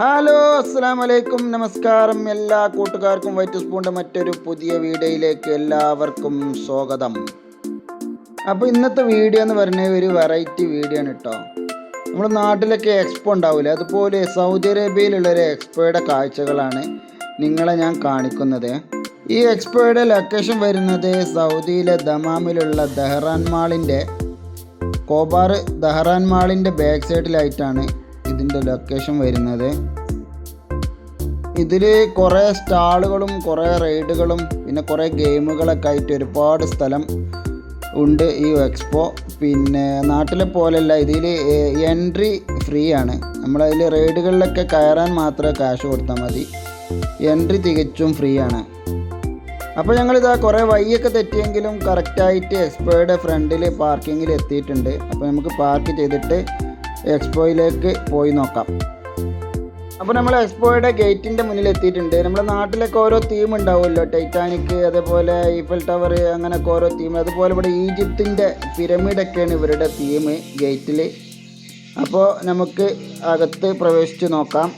Hello അസ്സാം വലൈക്കും നമസ്കാരം. എല്ലാ കൂട്ടുകാർക്കും വൈറ്റ് സ്പൂണിന്റെ മറ്റൊരു പുതിയ വീഡിയോയിലേക്ക് എല്ലാവർക്കും സ്വാഗതം. അപ്പോൾ ഇന്നത്തെ വീഡിയോ എന്ന് പറഞ്ഞ ഒരു വെറൈറ്റി വീഡിയോ ആണ് കേട്ടോ നമ്മുടെ നാട്ടിലൊക്കെ എക്സ്പോ ഉണ്ടാവില്ല അതുപോലെ സൗദി അറേബ്യയിലുള്ള ഒരു എക്സ്പോയുടെ കാഴ്ചകളാണ് നിങ്ങളെ ഞാൻ കാണിക്കുന്നത്. ഈ എക്സ്പോയുടെ ലൊക്കേഷൻ വരുന്നത് സൗദിയിലെ ദമാമിലുള്ള ദഹ്റാൻ മാളിന്റെ കോബാർ ദഹ്റാൻ മാളിന്റെ ബാക്ക് സൈഡിലായിട്ടാണ് ഇതിന്റെ ലൊക്കേഷൻ വരുന്നത്. ഇതിൽ കുറേ സ്റ്റാളുകളും കുറേ റൈഡുകളും പിന്നെ കുറേ ഗെയിമുകളൊക്കെ ആയിട്ട് ഒരുപാട് സ്ഥലം ഉണ്ട് ഈ എക്സ്പോ. പിന്നെ നാട്ടിലെ പോലെയല്ല ഇതിൽ എൻട്രി ഫ്രീ ആണ്. നമ്മളതിൽ റൈഡുകളിലൊക്കെ കയറാൻ മാത്രമേ കാശ് കൊടുത്താൽ മതി. എൻട്രി തികച്ചും ഫ്രീ ആണ്. അപ്പോൾ ഞങ്ങളിതാ കുറേ വഴിയൊക്കെ തെറ്റിയെങ്കിലും കറക്റ്റായിട്ട് എക്സ്പോയുടെ ഫ്രണ്ടിൽ പാർക്കിങ്ങിൽ എത്തിയിട്ടുണ്ട്. അപ്പോൾ നമുക്ക് പാർക്ക് ചെയ്തിട്ട് എക്സ്പോയിലേക്ക് പോയി നോക്കാം. അപ്പോൾ നമ്മൾ എക്സ്പോയുടെ ഗേറ്റിന്റെ മുന്നിൽ എത്തിയിട്ടുണ്ട് നമ്മുടെ നാട്ടിലൊക്കെ ഓരോ തീം ഉണ്ടാവുമല്ലോ. ടൈറ്റാനിക് അതേപോലെ ഈഫൽ ടവർ അങ്ങനെയൊക്കെ ഓരോ തീം അതുപോലെ ഇവിടെ ഈജിപ്തിന്റെ പിരമിഡൊക്കെയാണ് ഇവരുടെ തീം ഗേറ്റിൽ അപ്പോൾ നമുക്ക് അകത്ത് പ്രവേശിച്ച് നോക്കാം.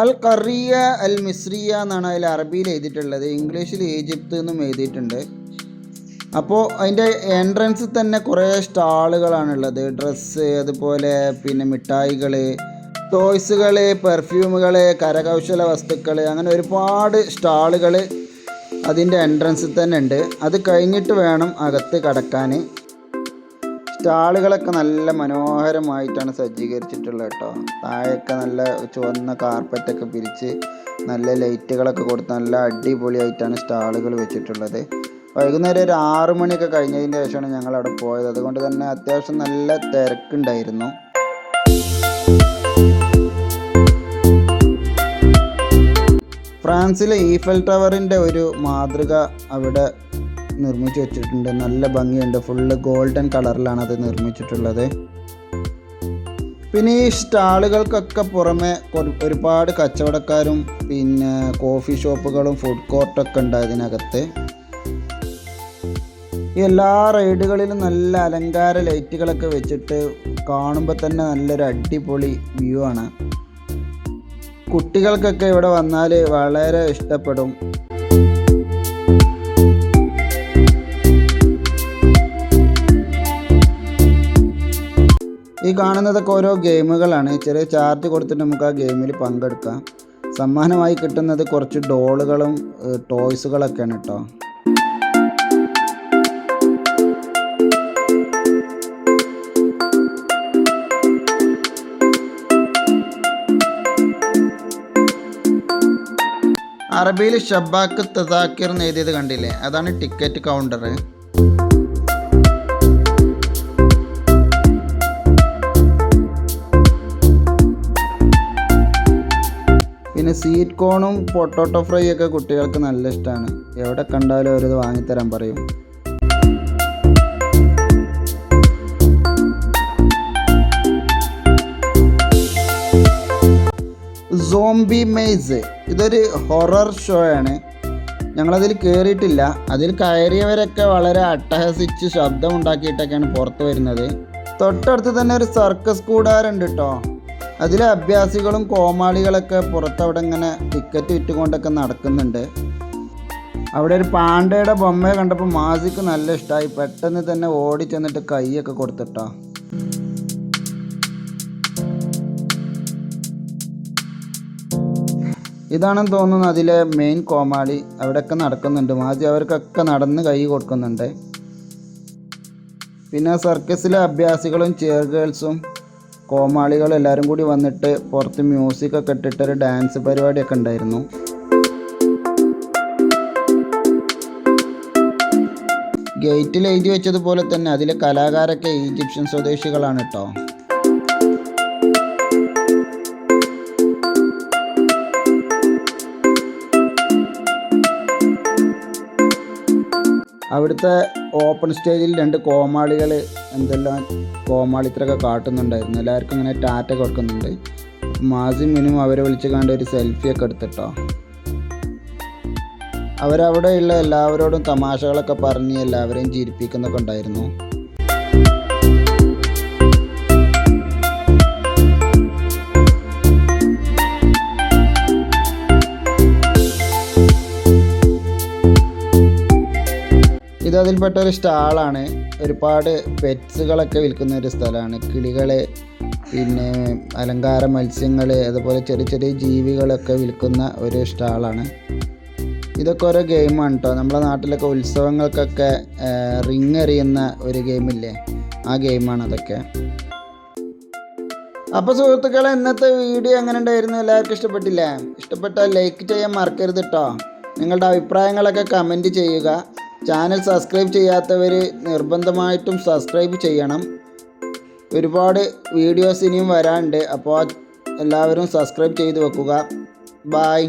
അൽ കറിയ അൽ മിസ്രിയ എന്നാണ് അതിൽ അറബിയിൽ എഴുതിയിട്ടുള്ളത്. ഇംഗ്ലീഷിൽ ഈജിപ്ത് എന്നും എഴുതിയിട്ടുണ്ട്. അപ്പോൾ അതിന്റെ എൻട്രൻസിൽ തന്നെ കുറേ സ്റ്റാളുകളാണുള്ളത്. ഡ്രസ്സ് അതുപോലെ പിന്നെ മിഠായികൾ ടോയ്സുകൾ പെർഫ്യൂമുകൾ കരകൗശല വസ്തുക്കൾ അങ്ങനെ ഒരുപാട് സ്റ്റാളുകൾ അതിന്റെ എൻട്രൻസിൽ തന്നെ ഉണ്ട്. അത് കഴിഞ്ഞിട്ട് വേണം അകത്ത് കടക്കാൻ സ്റ്റാളുകളൊക്കെ നല്ല മനോഹരമായിട്ടാണ് സജ്ജീകരിച്ചിട്ടുള്ളത് കേട്ടോ. താഴെയൊക്കെ നല്ല ചുവന്ന കാർപ്പറ്റൊക്കെ പിരിച്ച് നല്ല ലൈറ്റുകളൊക്കെ കൊടുത്ത് നല്ല അടിപൊളിയായിട്ടാണ് സ്റ്റാളുകൾ വെച്ചിട്ടുള്ളത്. വൈകുന്നേരം ഒരു ആറു മണിയൊക്കെ കഴിഞ്ഞതിന് ശേഷമാണ് ഞങ്ങൾ അവിടെ പോയത്. അതുകൊണ്ട് തന്നെ അത്യാവശ്യം നല്ല തിരക്കുണ്ടായിരുന്നു. ഫ്രാൻസിലെ ഈഫൽ ടവറിന്റെ ഒരു മാതൃക അവിടെ നിർമ്മിച്ചു വെച്ചിട്ടുണ്ട്. നല്ല ഭംഗിയുണ്ട്. ഫുള്ള് ഗോൾഡൻ കളറിലാണ് അത് നിർമ്മിച്ചിട്ടുള്ളത്. പിന്നെ ഈ സ്റ്റാളുകൾക്കൊക്കെ പുറമെ ഒരുപാട് കച്ചവടക്കാരും പിന്നെ കോഫി ഷോപ്പുകളും ഫുഡ് കോർട്ടൊക്കെ ഉണ്ട് അതിനകത്ത് ഈ എല്ലാ റൈഡുകളിലും നല്ല അലങ്കാര ലൈറ്റുകളൊക്കെ വെച്ചിട്ട് കാണുമ്പോൾ തന്നെ നല്ലൊരു അടിപൊളി വ്യൂ ആണ്. കുട്ടികൾക്കൊക്കെ ഇവിടെ വന്നാൽ വളരെ ഇഷ്ടപ്പെടും. ഈ കാണുന്നതൊക്കെ ഓരോ ഗെയിമുകളാണ്. ചെറിയ ചാർജ് കൊടുത്തിട്ട് നമുക്ക് ആ ഗെയിമിൽ പങ്കെടുക്കാം. സമ്മാനമായി കിട്ടുന്നത് കുറച്ച് ഡോളുകളും ടോയ്സുകളൊക്കെയാണ് കേട്ടോ അറബിയിൽ ഷബാക്ക് തസാക്കിർ എന്ന് എഴുതിയത് കണ്ടില്ലേ? അതാണ് ടിക്കറ്റ് കൗണ്ടർ പിന്നെ സീറ്റ് കോണും പൊട്ടോട്ടോ ഫ്രൈ ഒക്കെ കുട്ടികൾക്ക് നല്ല ഇഷ്ടമാണ് എവിടെ കണ്ടാലും അവരത് വാങ്ങിത്തരാൻ പറയും. സോംബി മെയ്സ് ഇതൊരു ഹൊറർ ഷോ ആണ്. ഞങ്ങളതിൽ കയറിയിട്ടില്ല അതിൽ കയറിയവരൊക്കെ വളരെ അട്ടഹസിച്ച് ശബ്ദം ഉണ്ടാക്കിയിട്ടൊക്കെയാണ് പുറത്ത് വരുന്നത്. തൊട്ടടുത്ത് തന്നെ ഒരു സർക്കസ് കൂടാറുണ്ട് കേട്ടോ അതിലെ അഭ്യാസികളും കോമാളികളൊക്കെ പുറത്തവിടെ ഇങ്ങനെ ടിക്കറ്റ് വിറ്റുകൊണ്ടൊക്കെ നടക്കുന്നുണ്ട്. അവിടെ ഒരു പാണ്ഡയുടെ ബൊമ്മയെ കണ്ടപ്പോൾ മാസിക്ക് നല്ല ഇഷ്ടമായി പെട്ടെന്ന് തന്നെ ഓടി ചെന്നിട്ട് കൈയൊക്കെ കൊടുത്തിട്ടോ. ഇതാണെന്ന് തോന്നുന്നു അതിലെ മെയിൻ കോമാളി അവിടെയൊക്കെ നടക്കുന്നുണ്ട്. മാജി അവർക്കൊക്കെ നടന്ന് കൈ കൊടുക്കുന്നുണ്ട്. പിന്നെ സർക്കസിലെ അഭ്യാസികളും ചെയർ ഗേൾസും കോമാളികളും എല്ലാവരും കൂടി വന്നിട്ട് പുറത്ത് മ്യൂസിക് ഒക്കെ ഇട്ടിട്ടൊരു ഡാൻസ് പരിപാടിയൊക്കെ ഉണ്ടായിരുന്നു. ഗേറ്റിൽ എഴുതി വെച്ചതുപോലെ തന്നെ അതിലെ കലാകാരൊക്കെ ഈജിപ്ഷ്യൻ സ്വദേശികളാണ് കേട്ടോ. അവിടുത്തെ ഓപ്പൺ സ്റ്റേജിൽ രണ്ട് കോമാളികൾ എന്തെല്ലാം കോമാളിത്രൊക്കെ കാട്ടുന്നുണ്ടായിരുന്നു. എല്ലാവർക്കും ഇങ്ങനെ ടാറ്റ കൊടുക്കുന്നുണ്ട്. മാസിം മിനും അവരെ വിളിച്ച് കണ്ട് ഒരു സെൽഫിയൊക്കെ എടുത്തിട്ടോ. അവരവിടെയുള്ള എല്ലാവരോടും തമാശകളൊക്കെ പറഞ്ഞ് എല്ലാവരെയും ചിരിപ്പിക്കുന്നൊക്കെ ഉണ്ടായിരുന്നു. അതിൽപ്പെട്ട ഒരു സ്റ്റാളാണ്. ഒരുപാട് പെറ്റ്സുകളൊക്കെ വിൽക്കുന്ന ഒരു സ്ഥലമാണ്. കിളികൾ പിന്നെ അലങ്കാര മത്സ്യങ്ങൾ അതുപോലെ ചെറിയ ചെറിയ ജീവികളൊക്കെ വിൽക്കുന്ന ഒരു സ്റ്റാളാണ്. ഇതൊക്കെ ഓരോ ഗെയിമാണ് കേട്ടോ നമ്മുടെ നാട്ടിലൊക്കെ ഉത്സവങ്ങൾക്കൊക്കെ റിങ് എറിയുന്ന ഒരു ഗെയിമില്ലേ? ആ ഗെയിമാണ് അതൊക്കെ. അപ്പോൾ സുഹൃത്തുക്കളെ ഇന്നത്തെ വീഡിയോ എങ്ങനെ ഉണ്ടായിരുന്നു? എല്ലാവർക്കും ഇഷ്ടപ്പെട്ടില്ലേ? ഇഷ്ടപ്പെട്ടാൽ ലൈക്ക് ചെയ്യാൻ മറക്കരുത് കേട്ടോ നിങ്ങളുടെ അഭിപ്രായങ്ങളൊക്കെ കമന്റ് ചെയ്യുക. ചാനൽ സബ്സ്ക്രൈബ് ചെയ്യാത്തവർ നിർബന്ധമായിട്ടും സബ്സ്ക്രൈബ് ചെയ്യണം. ഒരുപാട് വീഡിയോസ് ഇനിയും വരാനുണ്ട്. അപ്പോൾ എല്ലാവരും സബ്സ്ക്രൈബ് ചെയ്ത് വെക്കുക. ബായ്